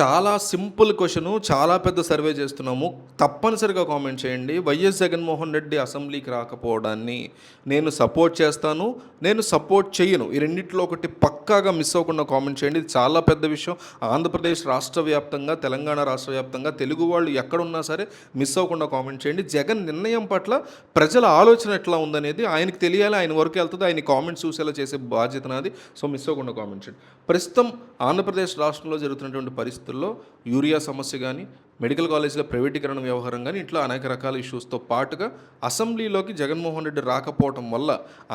చాలా simple question చాలా పెద్ద సర్వే చేస్తున్నాము. తప్పనిసరిగా కామెంట్ చేయండి. వైఎస్ జగన్మోహన్ రెడ్డి అసెంబ్లీకి రాకపోవడాన్ని నేను సపోర్ట్ చేస్తాను. నేను సపోర్ట్ చేయను. ఈ రెండింటిలో ఒకటి పక్కాగా మిస్ అవ్వకుండా కామెంట్ చేయండి. ఇది చాలా పెద్ద విషయం. ఆంధ్రప్రదేశ్ రాష్ట్ర వ్యాప్తంగా తెలంగాణ రాష్ట్ర వ్యాప్తంగా తెలుగు వాళ్ళు ఎక్కడున్నా సరే మిస్ అవ్వకుండా కామెంట్ చేయండి. జగన్ నిర్ణయం పట్ల ప్రజల ఆలోచన ఎట్లా ఉందనేది ఆయనకు తెలియాలి. ఆయన వరకు వెళ్తుంది. ఆయన కామెంట్స్ చూసేలా చేసే బాధ్యత నాది. సో మిస్ అవ్వకుండా కామెంట్ చేయండి. ప్రస్తుతం ఆంధ్రప్రదేశ్ రాష్ట్రంలో జరుగుతున్నటువంటి పరిస్థితుల్లో యూరియా సమస్య కానీ మెడికల్ కాలేజీల ప్రైవేటీకరణ వ్యవహారం కానీ ఇట్లా అనేక రకాల ఇష్యూస్తో పాటుగా అసెంబ్లీలోకి జగన్మోహన్ రెడ్డి రాకపోవటం వల్ల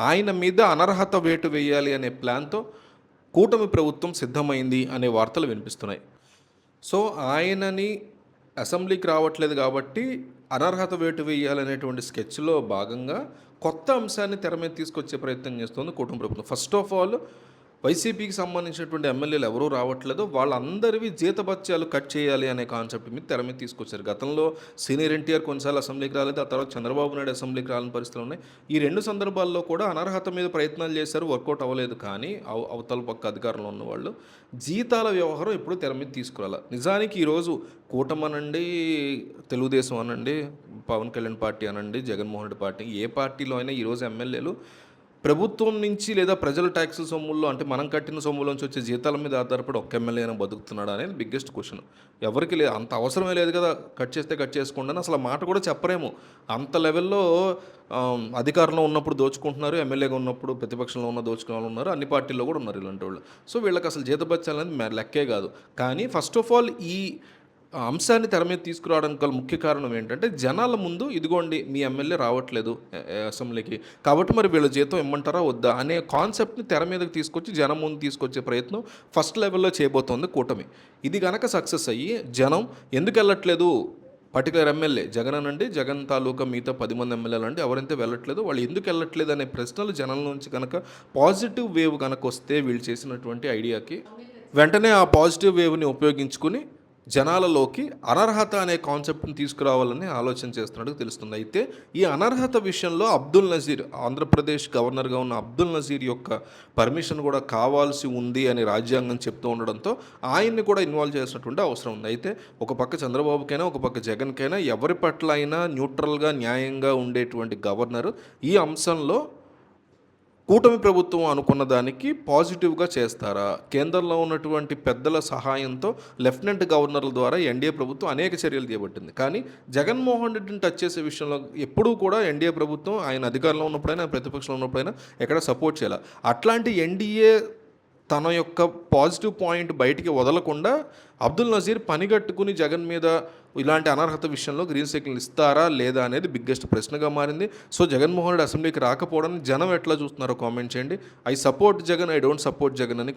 ఆయన మీద అనర్హత వేటు వేయాలి అనే ప్లాన్తో కూటమి ప్రభుత్వం సిద్ధమైంది అనే వార్తలు వినిపిస్తున్నాయి. సో ఆయనని అసెంబ్లీకి రావట్లేదు కాబట్టి అనర్హత వేటు వేయాలనేటువంటి స్కెచ్లో భాగంగా కొత్త అంశాన్ని తెర మీద తీసుకొచ్చే ప్రయత్నం చేస్తుంది కూటమి ప్రభుత్వం. ఫస్ట్ ఆఫ్ ఆల్ వైసీపీకి సంబంధించినటువంటి ఎమ్మెల్యేలు ఎవరూ రావట్లేదు. వాళ్ళందరివి జీతభత్యాలు కట్ చేయాలి అనే కాన్సెప్ట్ మీద తెర మీద తీసుకొచ్చారు. గతంలో సీనియర్ ఎన్టీఆర్ కొన్నిసార్లు అసెంబ్లీకి రాలేదు. ఆ తర్వాత చంద్రబాబు నాయుడు అసెంబ్లీకి రాలని పరిస్థితులు ఉన్నాయి. ఈ రెండు సందర్భాల్లో కూడా అనర్హత మీద ప్రయత్నాలు చేశారు. వర్కౌట్ అవ్వలేదు కానీ అవ- అవతల పక్క అధికారంలో ఉన్నవాళ్ళు జీతాల వ్యవహారం ఎప్పుడు తెర మీద తీసుకురాలి. నిజానికి ఈరోజు కూటమనండి తెలుగుదేశం అనండి పవన్ కళ్యాణ్ పార్టీ అనండి జగన్మోహన్ రెడ్డి పార్టీ ఏ పార్టీలో అయినా ఈరోజు ఎమ్మెల్యేలు ప్రభుత్వం నుంచి లేదా ప్రజల ట్యాక్స్ సొమ్ముల్లో అంటే మనం కట్టిన సొమ్ములోంచి వచ్చే జీతాల మీద ఆధారపడి ఒక్క ఎమ్మెల్యే అయినా బతుకుతున్నాడు అనేది బిగ్గెస్ట్ క్వశ్చన్. ఎవరికి లేదు అంత అవసరమే లేదు కదా కట్ చేస్తే కట్ చేసుకోండి అని అసలు మాట కూడా చెప్పరేమో. అంత లెవెల్లో అధికారంలో ఉన్నప్పుడు దోచుకుంటున్నారు ఎమ్మెల్యేగా ఉన్నప్పుడు ప్రతిపక్షంలో ఉన్న దోచుకునే వాళ్ళు ఉన్నారు అన్ని పార్టీల్లో కూడా ఉన్నారు ఇలాంటి వాళ్ళు. సో వీళ్ళకి అసలు జీతబత్యాలు అనేది లెక్కే కాదు. కానీ ఫస్ట్ ఆఫ్ ఆల్ ఈ ఆ అంశాన్ని తెర మీద తీసుకురావడానికి గల ముఖ్య కారణం ఏంటంటే జనాల ముందు ఇదిగోండి మీ ఎమ్మెల్యే రావట్లేదు అసెంబ్లీకి. కాబట్టి మరి వీళ్ళ జీతం ఇమ్మంటారా వద్దా అనే కాన్సెప్ట్ని తెర మీదకి తీసుకొచ్చి జనం ముందు తీసుకొచ్చే ప్రయత్నం ఫస్ట్ లెవెల్లో చేయబోతోంది కూటమి. ఇది గనక సక్సెస్ అయ్యి జనం ఎందుకు వెళ్ళట్లేదు? పర్టికులర్ ఎమ్మెల్యే జగన్ అనండి జగన్ తాలూకా మిగతా పది మంది ఎమ్మెల్యేలు అంటే ఎవరైతే వెళ్ళట్లేదు వాళ్ళు ఎందుకు వెళ్ళట్లేదు అనే ప్రశ్నలు జనాల నుంచి కనుక పాజిటివ్ వేవ్ కనుక వస్తే వీళ్ళు చేసినటువంటి ఐడియాకి వెంటనే ఆ పాజిటివ్ వేవ్ని ఉపయోగించుకుని జనాలలోకి అనర్హత అనే కాన్సెప్ట్ని తీసుకురావాలని ఆలోచన చేస్తున్నట్టు తెలుస్తుంది. అయితే ఈ అనర్హత విషయంలో అబ్దుల్ నజీర్ ఆంధ్రప్రదేశ్ గవర్నర్గా ఉన్న అబ్దుల్ నజీర్ యొక్క పర్మిషన్ కూడా కావాల్సి ఉంది అని రాజ్యాంగం చెప్తూ ఉండడంతో ఆయన్ని కూడా ఇన్వాల్వ్ చేసినటువంటి అవసరం ఉంది. అయితే ఒక పక్క చంద్రబాబుకైనా ఒక పక్క జగన్కైనా ఎవరి పట్ల అయినా న్యూట్రల్గా న్యాయంగా ఉండేటువంటి గవర్నర్ ఈ అంశంలో కూటమి ప్రభుత్వం అనుకున్న దానికి పాజిటివ్గా చేస్తారా? కేంద్రంలో ఉన్నటువంటి పెద్దల సహాయంతో లెఫ్టినెంట్ గవర్నర్ల ద్వారా ఎన్డీఏ ప్రభుత్వం అనేక చర్యలు చేపట్టింది. కానీ జగన్మోహన్ రెడ్డిని టచ్ చేసే విషయంలో ఎప్పుడూ కూడా ఎన్డీఏ ప్రభుత్వం ఆయన అధికారంలో ఉన్నప్పుడైనా ప్రతిపక్షంలో ఉన్నప్పుడైనా ఎక్కడ సపోర్ట్ చేయాలి? అట్లాంటి ఎన్డీఏ తన యొక్క పాజిటివ్ పాయింట్ బయటికి వదలకుండా అబ్దుల్ నజీర్ పనిగట్టుకుని జగన్ మీద ఇలాంటి అనర్హత విషయంలో గ్రీన్ సిగ్నల్ ఇస్తారా లేదా అనేది బిగ్గెస్ట్ ప్రశ్నగా మారింది. సో జగన్మోహన్ రెడ్డి అసెంబ్లీకి రాకపోవడానికి జనం ఎట్లా చూస్తున్నారో కామెంట్ చేయండి. I support Jagan I don't support Jagan అని